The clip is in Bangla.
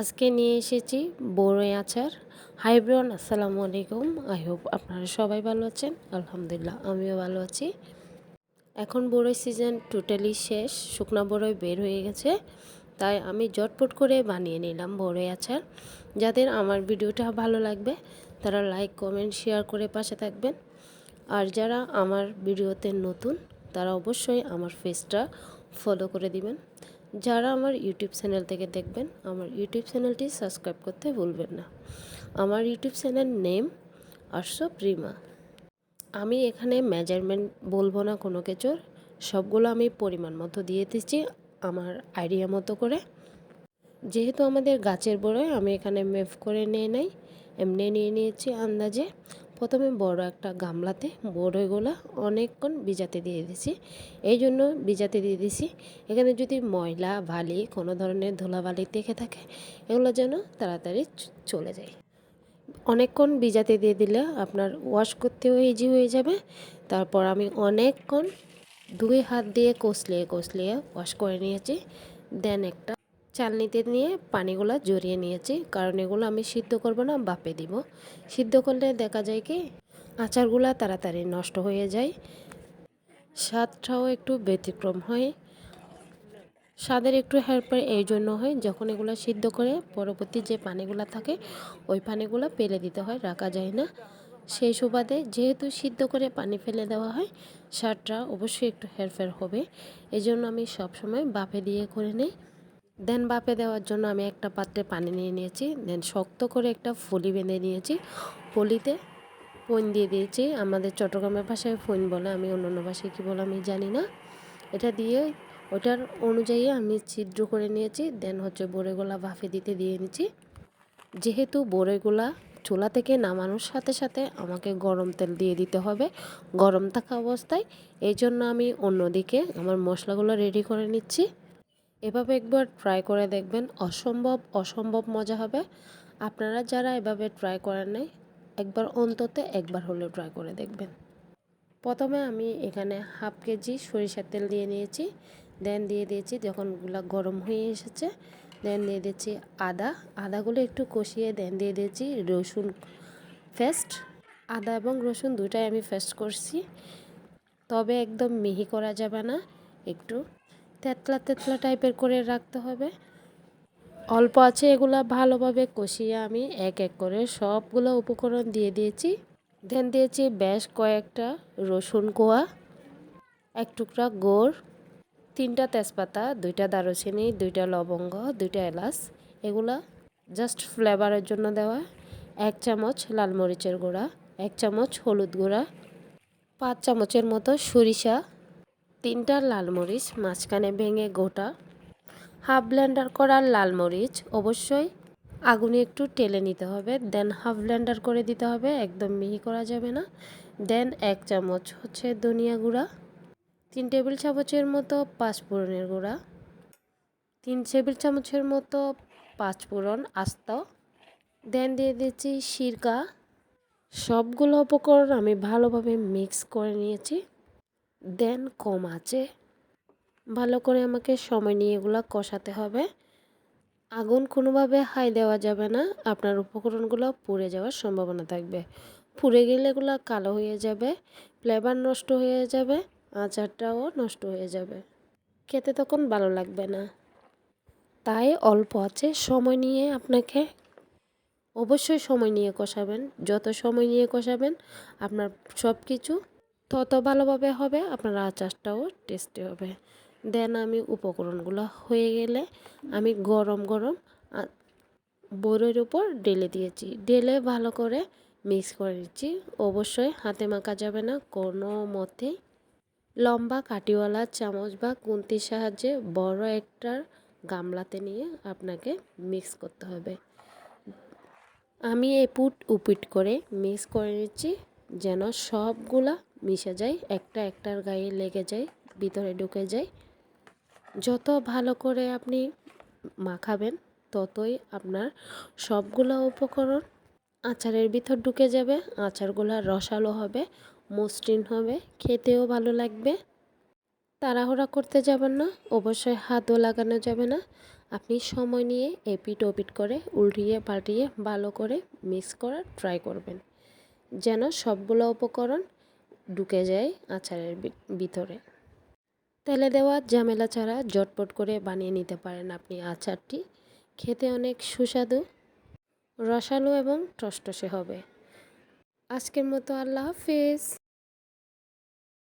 আজকে নিয়ে এসেছি বড়ই আচার। হাই ব্রন আসসালামু আলাইকুম। আই হোপ আপনারা সবাই ভালো আছেন। আলহামদুলিল্লাহ, আমিও ভালো আছি। এখন বড়ই সিজন টোটালি শেষ, শুকনা বড়ই বের হয়ে গেছে। তাই আমি জটপট করে বানিয়ে নিলাম বড়ই আচার। যাদের আমার ভিডিওটা ভালো লাগবে, তারা লাইক কমেন্ট শেয়ার করে পাশে থাকবেন। আর যারা আমার ভিডিওতে নতুন, তারা অবশ্যই আমার ফেসটা ফলো করে দিবেন। যারা আমার ইউটিউব চ্যানেল থেকে দেখবেন, আমার ইউটিউব চ্যানেলটি সাবস্ক্রাইব করতে ভুলবেন না। আমার ইউটিউব চ্যানেল নেম আরশপ রিমা। আমি এখানে মেজারমেন্ট বলব না কোনো কিছুর, সবগুলো আমি পরিমাণ মতো দিয়ে দিচ্ছি আমার আইডিয়া মতো করে। যেহেতু আমাদের গাছের বড়ই, আমি এখানে মেফ করে নিয়ে নেই, এমনি নিয়ে নিয়েছি আন্দাজে। প্রথমে বড় একটা গামলাতে বড়ইগুলো অনেকক্ষণ ভিজাতে দিয়ে দিছি। এই জন্য ভিজাতে দিয়ে দিছি। এখানে যদি ময়লা, বালি, কোনো ধরনের ধুলাবালি দেখে থাকে, এগুলো যেন তাড়াতাড়ি চলে যায়। অনেকক্ষণ ভিজাতে দিয়ে দিলে আপনার ওয়াশ করতেও ইজি হয়ে যাবে। তারপর আমি অনেকক্ষণ দুই হাত দিয়ে কষলিয়ে কষলিয়ে ওয়াশ করে নিয়েছি। দেন একটা চালনিতে নিয়ে পানিগুলো জড়িয়ে নিয়েছি। কারণ এগুলো আমি সিদ্ধ করব না, বাপে দিব। সিদ্ধ করলে দেখা যায় কি, আচারগুলো তাড়াতাড়ি নষ্ট হয়ে যায়। স্বাদটাও একটু ব্যতিক্রম হয়। স্বাদের একটু হেল্পার এই জন্য হয়, যখন এগুলো সিদ্ধ করে পরবর্তী যে পানিগুলো থাকে, ওই পানিগুলো পেলে দিতে হয়, রাখা যায় না। সেই সুবাদে যেহেতু সিদ্ধ করে পানি ফেলে দেওয়া হয়, স্বাদটা অবশ্যই একটু হেরফের হবে। এই জন্য আমি সবসময় বাপে দিয়ে করে নিই। দেন বাপে দেওয়ার জন্য আমি একটা পাত্রে পানি নিয়ে নিয়েছি। দেন শক্ত করে একটা ফলি বেঁধে নিয়েছি। ফলিতে ফোন দিয়ে দিয়েছি। আমাদের চট্টগ্রামের ভাষায় ফোন বলে আমি অন্য অন্য ভাষায় কী বলে আমি জানি না। এটা দিয়ে ওটার অনুযায়ী আমি ছিদ্র করে নিয়েছি। দেন হচ্ছে বড়েগুলা বাফে দিতে দিয়ে নিচ্ছি যেহেতু বড়েগুলা চুলা থেকে নামানোর সাথে সাথে আমাকে গরম তেল দিয়ে দিতে হবে, গরম থাকা অবস্থায়। এই জন্য আমি অন্যদিকে আমার মশলাগুলো রেডি করে নিচ্ছি। এভাবে একবার ট্রাই করে দেখবেন, অসম্ভব অসম্ভব মজা হবে। আপনারা যারা এভাবে ট্রাই করেন নাই, একবার অন্তত একবার হলেও ট্রাই করে দেখবেন। প্রথমে আমি এখানে হাফ কেজি সরিষার তেল দিয়ে নিয়েছি দেন দিয়ে দিয়েছি যখনগুলা গরম হয়ে এসেছে দেন দিয়ে দিয়েছি আদা। আদাগুলো একটু কষিয়ে দেন দিয়ে দিয়েছি রসুন ফেস্ট আদা এবং রসুন দুটাই আমি ফেস্ট করছি। তবে একদম মিহি করা যাবে না, একটু তেতলা তেতলা টাইপের করে রাখতে হবে। অল্প আছে, এগুলা ভালোভাবে কষিয়ে আমি এক এক করে সবগুলো উপকরণ দিয়ে দিয়েছি। দেন দিয়েছি বেশ কয়েকটা রসুন কোয়া, এক টুকরা গোড়, তিনটা তেজপাতা, দুইটা দারুচিনি, দুইটা লবঙ্গ, দুইটা এলাচ, এগুলা জাস্ট ফ্লেভারের জন্য দেওয়া। এক চামচ লাল মরিচের গুঁড়া, এক চামচ হলুদ গুঁড়া, পাঁচ চামচের মতো সরিষা তিনটা লাল মরিচ, মাঝখানে ভেঙে গোটা। হাফ ব্লেন্ডার করার লাল মরিচ, অবশ্যই আগুনে একটু টেলে নিতে হবে। দেন হাফ ব্লেন্ডার করে দিতে হবে, একদম মিহি করা যাবে না। দেন এক চামচ হচ্ছে ধনিয়া গুঁড়া, তিন টেবিল চামচের মতো পাঁচফোড়নের গুঁড়া, তিন টেবিল চামচের মতো পাঁচফোড়ন আস্ত। দেন দিয়ে দিচ্ছি সিরকা। সবগুলো উপকরণ আমি ভালোভাবে মিক্স করে নিয়েছি। দেন কম আছে। ভালো করে আমাকে সময় নিয়ে এগুলো কষাতে হবে। আগুন কোনোভাবে হাই দেওয়া যাবে না, আপনার উপকরণগুলো পুড়ে যাওয়ার সম্ভাবনা থাকবে। পুড়ে গেলে এগুলো কালো হয়ে যাবে ফ্লেভার নষ্ট হয়ে যাবে, আচারটাও নষ্ট হয়ে যাবে। খেতে তখন ভালো লাগবে না। তাই অল্প আছে, সময় নিয়ে আপনাকে অবশ্যই সময় নিয়ে কষাবেন। যত সময় নিয়ে কষাবেন, আপনার সব কিছু তত ভালোভাবে হবে, আপনার আচারটাও টেস্টি হবে। দেন আমি উপকরণগুলো হয়ে গেলে আমি গরম গরম বড়ের উপর ডেলে দিয়েছি। ডেলে ভালো করে মিক্স করে দিচ্ছি অবশ্যই হাতে মাখা যাবে না, কোনো মতে। লম্বা কাটিওয়ালা চামচ বা কুন্তির সাহায্যে বড় একটা গামলাতে নিয়ে আপনাকে মিক্স করতে হবে। আমি এপুট উপিট করে মিক্স করে নিচ্ছি। যেন সবগুলা মিশে যায়, একটা একটার গায়ে লেগে যায়, ভিতরে ঢুকে যায়। যত ভালো করে আপনি মাখাবেন, ততই আপনার সবগুলো উপকরণ আচারের ভিতর ঢুকে যাবে, আচারগুলো রসালো হবে, মসৃণ হবে, খেতেও ভালো লাগবে। তাড়াহুড়া করতে যাবেন না, অবশ্যই হাতও লাগানো যাবে না। আপনি সময় নিয়ে এপিট ওপিট করে উল্টিয়ে পাল্টিয়ে ভালো করে মিক্স করার ট্রাই করবেন। যেন সবগুলো উপকরণ ঢুকে যায় আচারের ভিতরে। তেলে দেওয়া ঝামেলা ছাড়া জটপট করে বানিয়ে নিতে পারেন আপনি আচারটি। খেতে অনেক সুস্বাদু, রসালো এবং টসটসে হবে। আজকের মতো আল্লাহ হাফিজ।